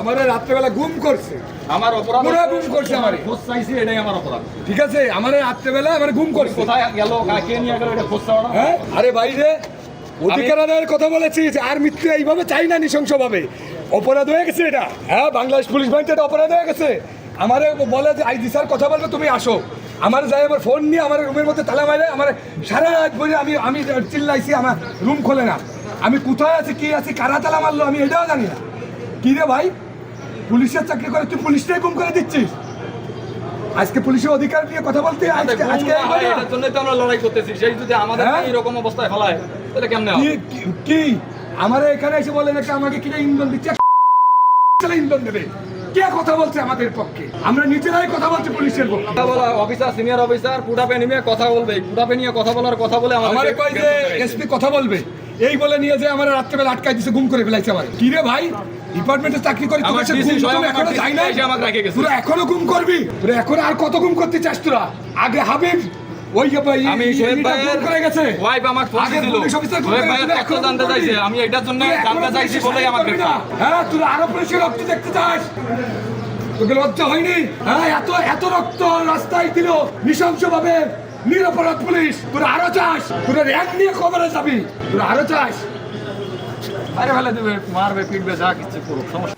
আমার রাত্রেবেলা গুম করছে। আমার অপরাধ পুরা গুম করছে আমারে। খোঁজ চাইছি এটাই আমার অপরাধ। ঠিক আছে আমার রাত্রেবেলা আমার গুম করছে। কোথায় গেল কে নিয়ে গেল এটা খোঁজ চাওয়া হ্যাঁ? আরে বাইরে অধিকার আদায়ের কথা বলেছিস আর মৃত্যু এইভাবে চাই না নৃশংসভাবে। অপরাধ হয়ে গেছে এটা। হ্যাঁ বাংলাদেশ পুলিশ বাহিনীতে এটা অপরাধ হয়ে গেছে। আমারে বলে যে আইজি স্যার কথা বলবে তুমি আসো। আমার যাই আমার ফোন নিয়ে আমার রুমের মধ্যে তালা মারে আমার সারা রাত বলে আমি আমি চিল্লাইছি আমার রুম খোলে না। আমি কোথায় আছি কি আছি কারা তালা মারলো আমি এটাও জানি না। কি রে ভাই? পুলিশের চাকরি করে তুই পুলিশটাই গুম করে দিচ্ছিস? আজকে পুলিশের অধিকার নিয়ে কথা বলতে আজকে আজকে এই? এটার জন্যই তো আমরা লড়াই করতেছি। সেই যদি আমাদের হ্যাঁ? এইরকম অবস্থায় ফেলায় তাহলে কেমনে কি কি- কি? আমার এখানে এসে বলেন একটা আমাকে কিনে ইন্ধন দিচ্ছে? ইন্ধন দেবে? কে কথা বলছে আমাদের পক্ষে? আমরা নিজেরাই কথা বলছি পুলিশের পক্ষে। কথা বলা অফিসার সিনিয়র অফিসার পুটাপে নিয়ে কথা বলবে। পুটাপে নিয়ে কথা বলার কথা বলে আমারে আমাদের কয় যে এসপি কথা বলবে? এই বলে নিয়ে যে আমার রাত্রেবেলা আটকাই দিছে গুম করে ফেলাইছে আমার। কি রে ভাই? ডিপার্টমেন্টে চাকরি করি তোর DC গুম তুমি এখনও যাই না এসে আমাকে রেখে গেছে। তোরা এখনও গুম করবি? তোরা এখন আর কত গুম করতে চাস তোরা? আগে হাবিব ওই যে ভাই আমি গুম ভাইয়ের করে গেছে। ওয়াইফ আমার ফোন ভাইয়ের তোরা তথ্য এখনও জানতে চাইছে আমি এটার জন্য জানতে চাইছি বলেই আমার হ্যাঁ তুই আরও পুলিশের রক্ত দেখতে চাস। তোকে লজ্জা হয়নি? হ্যাঁ এত এত রক্ত রাস্তায় দিল নৃশংস ভাবে নিরপরাধ পুলিশ, তোরা আরও চাস। তোরা এক নিয়ে খবরে যাবি। তোরা আরও চাস। আরে ফেলে দেবে, মারবে, পিটবে, যা কিছু করুক, সমস্যা